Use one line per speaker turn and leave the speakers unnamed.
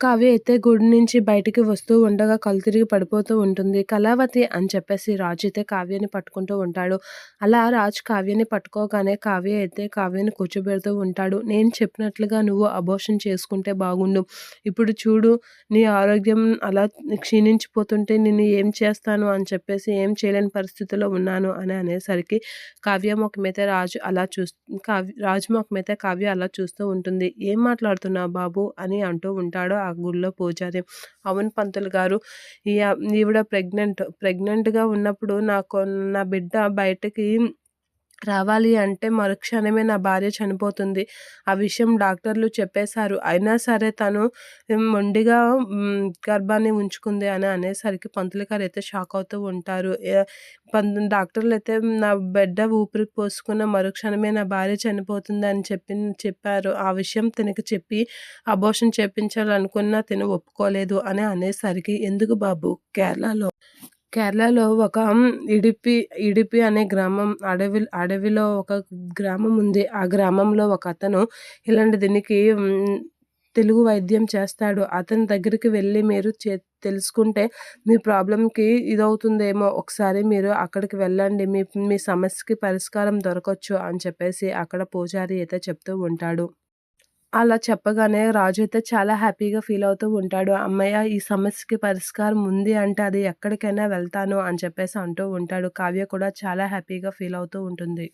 కావ్య అయితే గుడి నుంచి బయటికి వస్తూ ఉండగా కళ్ళు తిరిగి పడిపోతూ ఉంటుంది. కళావతి అని చెప్పేసి రాజు అయితే కావ్యని పట్టుకుంటూ ఉంటాడు. అలా రాజు కావ్యని పట్టుకోగానే కావ్య అయితే కావ్యని కూర్చోబెడుతూ ఉంటాడు. నేను చెప్పినట్లుగా నువ్వు అబోషన్ చేసుకుంటే బాగుండు. ఇప్పుడు చూడు నీ ఆరోగ్యం అలా క్షీణించిపోతుంటే నేను ఏం చేస్తాను అని చెప్పేసి ఏం చేయలేని పరిస్థితిలో ఉన్నాను అని అనేసరికి కావ్య ముఖమైతే రాజు అలా చూ కావ్య రాజు ముఖమైతే కావ్య అలా చూస్తూ ఉంటుంది. ఏం మాట్లాడుతున్నావు బాబు? అని అంటూ ఉంటాడు. ఆ గుళ్ళో పూజారి అవును పంతులు గారు. ఈవిడ ప్రెగ్నెంట్ ప్రెగ్నెంట్గా ఉన్నప్పుడు నాకు నా బిడ్డ బయటకి రావాలి అంటే మరుక్షణమే నా భార్య చనిపోతుంది. ఆ విషయం డాక్టర్లు చెప్పేశారు. అయినా సరే తను మొండిగా గర్భాన్ని ఉంచుకుంది అని అనేసరికి పంతులు గారు అయితే షాక్ అవుతూ ఉంటారు. డాక్టర్లు అయితే నా బిడ్డ ఊపిరి పోసుకున్న మరుక్షణమే నా భార్య చనిపోతుంది అని చెప్పి చెప్పారు. ఆ విషయం తనకి చెప్పి అబోషన్ చేపించాలనుకున్నా తిను ఒప్పుకోలేదు అని అనేసరికి ఎందుకు బాబు? కేరళలో కేరళలో ఒక ఇడిపి ఇడిపి అనే గ్రామం అడవి అడవిలో ఒక గ్రామం ఉంది. ఆ గ్రామంలో ఒక అతను ఇలాంటి దీనికి తెలుగు వైద్యం చేస్తాడు. అతని దగ్గరికి వెళ్ళి మీరు చే తెలుసుకుంటే మీ ప్రాబ్లంకి ఇదవుతుందేమో. ఒకసారి మీరు అక్కడికి వెళ్ళండి. మీ మీ సమస్యకి పరిష్కారం దొరకవచ్చు అని చెప్పేసి అక్కడ పూజారి అయితే చెప్తూ ఉంటాడు. అలా చెప్పగానే రాజు అయితే చాలా హ్యాపీగా ఫీల్ అవుతూ ఉంటాడు. అమ్మయ్య ఈ సమస్యకి పరిష్కారం ఉంది అంటే అది ఎక్కడికైనా వెళ్తాను అని చెప్పేసి అంటూ ఉంటాడు. కావ్య కూడా చాలా హ్యాపీగా ఫీల్ అవుతూ ఉంటుంది.